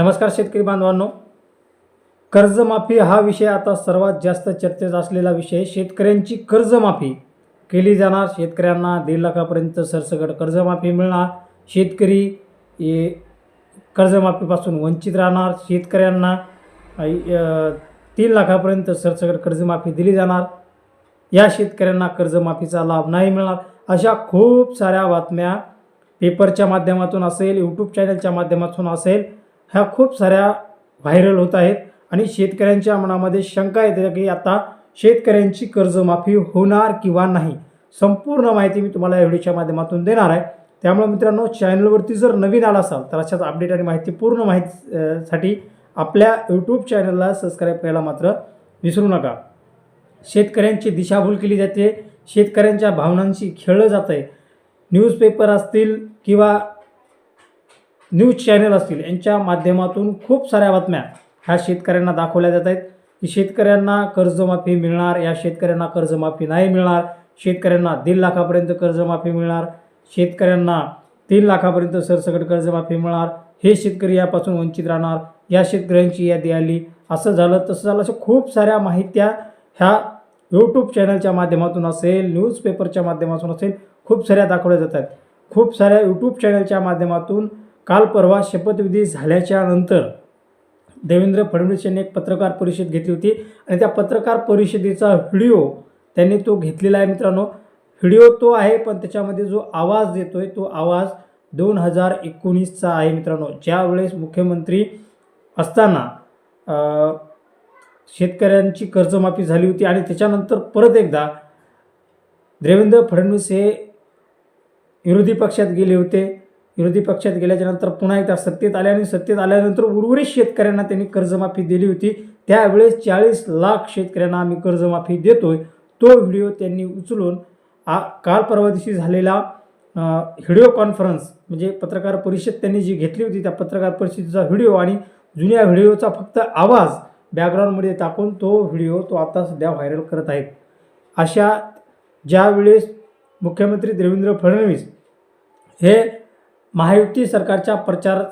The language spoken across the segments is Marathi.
नमस्कार शेतकरी बांधवांनो. कर्जमाफी हा विषय आता सर्वात जास्त चर्चेत असलेला विषय. शेतकऱ्यांची कर्जमाफी केली जाणार. शेतकऱ्यांना दीड लाखापर्यंत सरसकट कर्जमाफी मिळणार. शेतकरी हे कर्जमाफीपासून वंचित राहणार. शेतकऱ्यांना तीन लाखापर्यंत सरसकट कर्जमाफी दिली जाणार. या शेतकऱ्यांना कर्जमाफीचा लाभ नाही मिळणार. अशा खूप साऱ्या बातम्या पेपरच्या माध्यमातून असेल यूट्यूब चॅनलच्या माध्यमातून असेल ह्या खूप साऱ्या व्हायरल होत आहेत आणि शेतकऱ्यांच्या मनामध्ये शंका येते की आता शेतकऱ्यांची कर्जमाफी होणार किंवा नाही संपूर्ण माहिती मी तुम्हाला या व्हिडिओच्या माध्यमातून देणार आहे. त्यामुळे मित्रांनो चॅनलवरती जर नवीन आला असाल तर अशाच अपडेट आणि माहिती पूर्ण माहिती साठी आपल्या यूट्यूब चॅनलला सबस्क्राईब करायला मात्र विसरू नका. शेतकऱ्यांची दिशाभूल केली जाते शेतकऱ्यांच्या भावनांशी खेळलं जातं आहे न्यूजपेपर असतील किंवा न्यूज चॅनल असतील यांच्या माध्यमातून खूप साऱ्या बातम्या ह्या शेतकऱ्यांना दाखवल्या जात आहेत. की शेतकऱ्यांना कर्जमाफी मिळणार या शेतकऱ्यांना कर्जमाफी नाही मिळणार. शेतकऱ्यांना दीड लाखापर्यंत कर्जमाफी मिळणार. शेतकऱ्यांना तीन लाखापर्यंत सरसकट कर्जमाफी मिळणार. हे शेतकरी यापासून वंचित राहणार. या शेतकऱ्यांची यादी आली. असं झालं तसं झालं अशा खूप साऱ्या माहित्या ह्या यूट्यूब चॅनलच्या माध्यमातून असेल न्यूजपेपरच्या माध्यमातून असेल खूप साऱ्या दाखवल्या जातात खूप साऱ्या यूट्यूब चॅनलच्या माध्यमातून काल परवा शपथविधी झाल्याच्यानंतर देवेंद्र फडणवीस यांनी एक पत्रकार परिषद घेतली होती आणि त्या पत्रकार परिषदेचा व्हिडिओ त्यांनी तो घेतलेला आहे मित्रांनो. व्हिडिओ तो आहे पण त्याच्यामध्ये जो आवाज देतोय तो आवाज दोन हजार एकोणीसचा आहे मित्रांनो. ज्यावेळेस मुख्यमंत्री असताना शेतकऱ्यांची कर्जमाफी झाली होती आणि त्याच्यानंतर परत एकदा देवेंद्र फडणवीस हे विरोधी पक्षात गेले होते. विरोधी पक्षात गेल्याच्यानंतर पुन्हा एकदा सत्तेत आले आणि सत्तेत आल्यानंतर उर्वरित शेतकऱ्यांना त्यांनी कर्जमाफी दिली होती. त्यावेळेस चाळीस लाख शेतकऱ्यांना आम्ही कर्जमाफी देतोय. तो व्हिडिओ त्यांनी उचलून आ काल परवा दिवशी झालेला व्हिडिओ कॉन्फरन्स म्हणजे पत्रकार परिषद त्यांनी जी घेतली होती त्या पत्रकार परिषदेचा व्हिडिओ आणि जुन्या व्हिडिओचा फक्त आवाज बॅकग्राऊंडमध्ये टाकून तो व्हिडिओ तो आता सध्या व्हायरल करत आहेत. अशा ज्यावेळेस मुख्यमंत्री देवेंद्र फडणवीस हे महायुती सरकारच्या प्रचार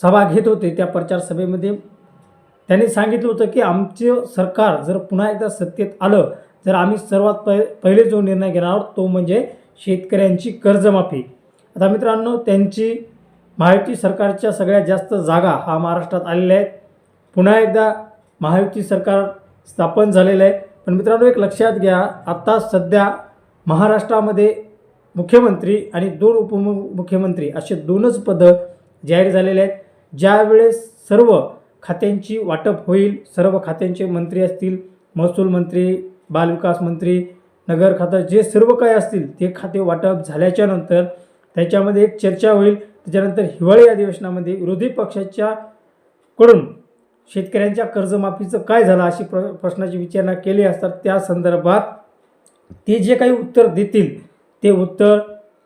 सभा घेत होते. त्या प्रचार सभेमध्ये त्यांनी सांगितलं होतं की आमचे सरकार जर पुन्हा एकदा सत्तेत आलं तर आम्ही सर्वात पहि पहिले जो निर्णय घेणार आहोत तो म्हणजे शेतकऱ्यांची कर्जमाफी. आता मित्रांनो त्यांची महायुती सरकारच्या सगळ्यात जास्त जागा हा महाराष्ट्रात आलेल्या आहेत. पुन्हा एकदा महायुती सरकार स्थापन झालेलं आहे. पण मित्रांनो एक लक्षात घ्या आत्ता सध्या महाराष्ट्रामध्ये मुख्यमंत्री आणि दोन उपमुख्यमंत्री असे दोनच पदं जाहीर झालेले आहेत. ज्यावेळेस सर्व खात्यांची वाटप होईल सर्व खात्यांचे मंत्री असतील महसूल मंत्री बालविकास मंत्री नगर खातं जे सर्व काय असतील ते खाते वाटप झाल्याच्यानंतर त्याच्यामध्ये एक चर्चा होईल. त्याच्यानंतर हिवाळी अधिवेशनामध्ये विरोधी पक्षाच्या कडून शेतकऱ्यांच्या कर्जमाफीचं काय झालं अशी प्र प्रश्नाची विचारणा केली असतात त्या संदर्भात ते जे काही उत्तर देतील ते उत्तर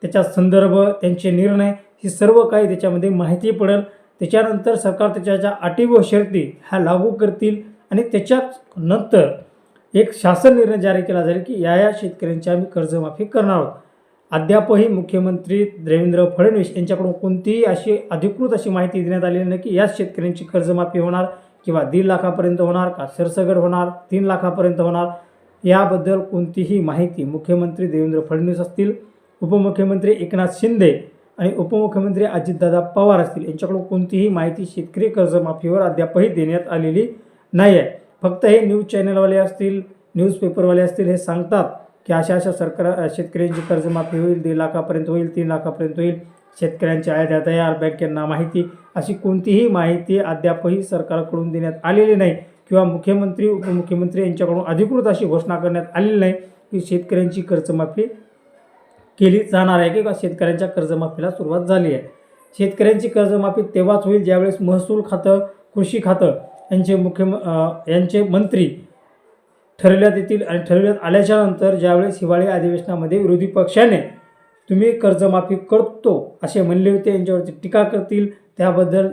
त्याचा संदर्भ त्यांचे निर्णय हे सर्व काही त्याच्यामध्ये माहिती पडेल. त्याच्यानंतर सरकार त्याच्या ज्या अटी व शर्ती ह्या लागू करतील आणि त्याच्याच नंतर एक शासन निर्णय जारी केला जाईल की या या शेतकऱ्यांची आम्ही कर्जमाफी करणार आहोत. अद्यापही मुख्यमंत्री देवेंद्र फडणवीस यांच्याकडून कोणतीही अशी अधिकृत अशी माहिती देण्यात आलेली नाही की याच शेतकऱ्यांची कर्जमाफी होणार किंवा दीड लाखापर्यंत होणार का सरसगट होणार तीन लाखापर्यंत होणार याबद्दल कोणतीही माहिती मुख्यमंत्री देवेंद्र फडणवीस असतील उपमुख्यमंत्री एकनाथ शिंदे आणि उपमुख्यमंत्री अजितदादा पवार असतील यांच्याकडून कोणतीही माहिती शेतकरी कर्जमाफीवर अद्यापही देण्यात आलेली नाही आहे फक्त हे न्यूज चॅनलवाले असतील न्यूजपेपरवाले असतील हे सांगतात की अशा अशा सरकार शेतकऱ्यांची कर्जमाफी होईल दीड लाखापर्यंत होईल तीन लाखापर्यंत होईल शेतकऱ्यांच्या आयद्या तयार बँकेंना माहिती अशी कोणतीही माहिती अद्यापही सरकारकडून देण्यात आलेली नाही. किंवा मुख्यमंत्री उपमुख्यमंत्री यांच्याकडून अधिकृत अशी घोषणा करण्यात आलेली नाही की शेतकऱ्यांची कर्जमाफी केली जाणार आहे किंवा शेतकऱ्यांच्या कर्जमाफीला सुरुवात झाली आहे. शेतकऱ्यांची कर्जमाफी तेव्हाच होईल ज्यावेळेस महसूल खातं कृषी खातं यांचे मुख्य यांचे मंत्री ठरवण्यात येतील आणि ठरवण्यात आल्याच्यानंतर ज्यावेळेस हिवाळी अधिवेशनामध्ये विरोधी पक्षाने तुम्ही कर्जमाफी करतो असे म्हणले होते यांच्यावरती टीका करतील त्याबद्दल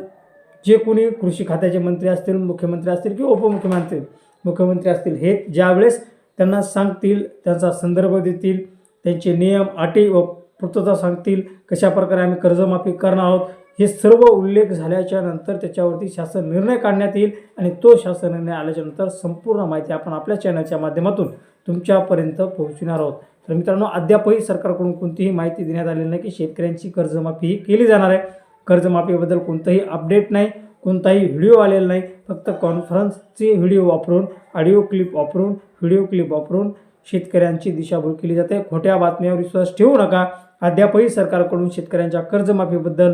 जे कोणी कृषी खात्याचे मंत्री असतील मुख्यमंत्री असतील किंवा उपमुख्यमंत्री मुख्यमंत्री असतील हे ज्यावेळेस त्यांना सांगतील त्यांचा संदर्भ देतील त्यांचे नियम अटी व पूर्तता सांगतील कशा प्रकारे आम्ही कर्जमाफी करणार आहोत हे सर्व उल्लेख झाल्याच्यानंतर त्याच्यावरती शासन निर्णय काढण्यात येईल आणि तो शासन निर्णय आल्याच्यानंतर संपूर्ण माहिती आपण आपल्या चॅनलच्या माध्यमातून तुमच्यापर्यंत पोहोचविणार आहोत. तर मित्रांनो अद्यापही सरकारकडून कोणतीही माहिती देण्यात आलेली नाही की शेतकऱ्यांची कर्जमाफी ही केली जाणार आहे. कर्जमाफीबद्दल कोणतंही अपडेट नाही कोणताही व्हिडिओ आलेला नाही. फक्त कॉन्फरन्सचे व्हिडिओ वापरून ऑडिओ क्लिप वापरून व्हिडिओ क्लिप वापरून शेतकऱ्यांची दिशाभूल केली जाते. खोट्या बातम्यावर विश्वास ठेवू नका. अद्यापही सरकारकडून शेतकऱ्यांच्या कर्जमाफीबद्दल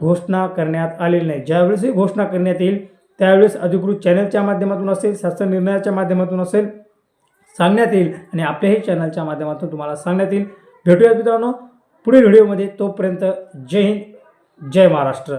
घोषणा करण्यात आलेली नाही. ज्यावेळेस ही घोषणा करण्यात येईल त्यावेळेस अधिकृत चॅनलच्या माध्यमातून असेल शासन निर्णयाच्या माध्यमातून असेल सांगण्यात येईल आणि आपल्याही चॅनलच्या माध्यमातून तुम्हाला सांगण्यात येईल. भेटूया मित्रांनो पुढील व्हिडिओमध्ये तोपर्यंत जय हिंद. जय महाराष्ट्र.